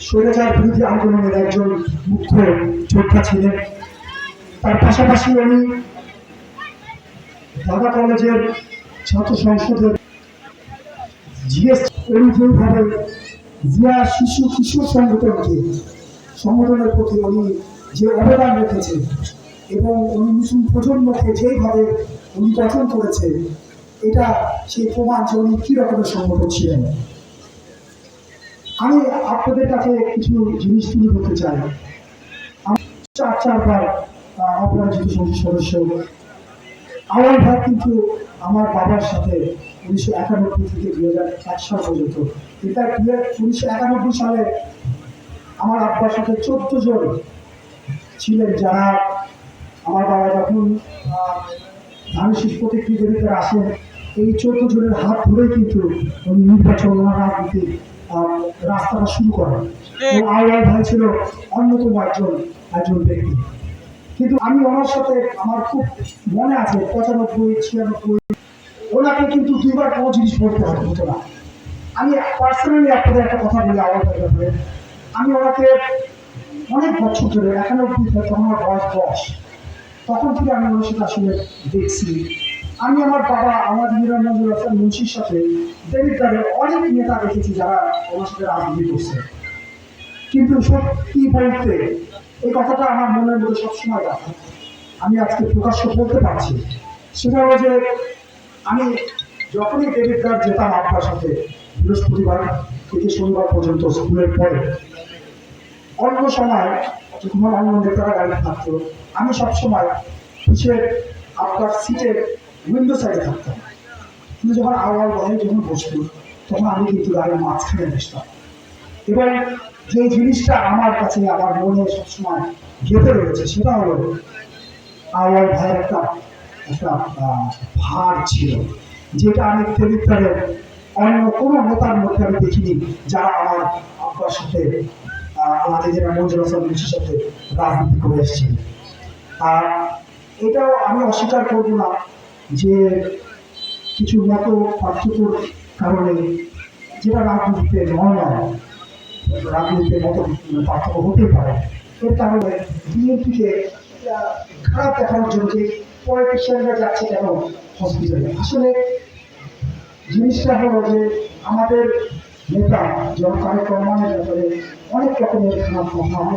স্বৈরাচার বিরোধী আন্দোলনের একজন যোদ্ধা ছিলেন। তার পাশাপাশি উনি কলেজের ছাত্র সংসদের জিয়া শিশু কিশোর সংগঠনকে সংগঠনের প্রতি উনি যে অবদান রেখেছে এবং উনি নতুন প্রজন্মকে যেইভাবে উনি গঠন করেছে এটা সেই প্রমাণ যে উনি কী সংগঠন ছিলেন। আমি আপনাদের কাছে কিছু জিনিস তুলে করতে চাই। চার চারবার অপরাজিত সংসদ সদস্য। আমার ভাই কিন্তু আমার বাবার সাথে উনিশশো একানব্বই থেকে দু হাজার এক সাল পর্যন্ত। এটা উনিশশো একানব্বই সালে আমার আব্বার সাথে চোদ্দ জন ছিলেন যারা আমার বাবা যখন ধানের শীষ প্রতিক্রিয়া আসেন, এই চোদ্দ জনের হাত ধরেই কিন্তু নির্বাচন রাজনীতি রাস্তাটা শুরু করেন এবং ভাই ছিল অন্যতম একজন একজন ব্যক্তি। কিন্তু আমি ওনার সাথে আমার খুব মনে আছে পঁচানব্বই ছিয়ানব্বই। ওনাকে কিন্তু দুইবার কোনো জিনিস বলতে হতো না আমি পার্সোনালি আপনাদের একটা কথা বলি আমার ব্যাপারে আমি ওনাকে অনেক বছর ধরে একানব্বই যখন আমার বয়স দশ তখন থেকে আমি ওনার সাথে আসলে দেখছি। আমি আমার বাবা, আমার নিরঞ্জন হাসান মুন্সির সাথে দেবিদ্বারের অনেক নেতা দেখেছি যারা ওনার সাথে রাজনীতি করছে। কিন্তু সত্যি বলতে এই কথাটা আমার মনের মধ্যে সবসময় রাখে। আমি আজকে প্রকাশ্য বলতে পারছি। সেটা হলো যে আমি যখনই দেবিদ্বার যেতাম আপনার সাথে বৃহস্পতিবার থেকে শনিবার পর্যন্ত স্কুলের পরে, অল্প সময় যখন অন্য নেতারা গাড়ি থাকতো, আমি সবসময় পিছের আপনার সিটের উইন্ডো সাইডে থাকতাম। কিন্তু যখন আওয়াজ বলে যখন বসতো তখন আমি কিন্তু গাড়ির মাঝখানে বসতাম। এবং যে জিনিসটা আমার কাছে আমার মনে সবসময় গেঁথে রয়েছে, সেটা হলো আমার ভাইয়ের একটা একটা ভার ছিল, যেটা আমি ফেরিত্তারের অন্য কোনো নেতার মধ্যে আমি দেখিনি, যারা আমার আব্বার সাথে আমাদের যারা মঞ্জুর হাসান সাথে রাজনীতি করে এসেছে আর এটাও আমি অস্বীকার করব না যে কিছু মত পার্থক্যর কারণে যেটা রাজনীতিতে নর্মাল, রাজনীতিতে মত পার্থক্য হতে পারে। এর কারণে বিএনপিকে খারাপ দেখানোর জন্য যে পলিটিশিয়ানরা যাচ্ছে কেন হসপিটালে আসলে জিনিসটা হলো যে আমাদের নেতা যেমন তারেক ব্যাপারে অনেক রকমের খারাপ কথা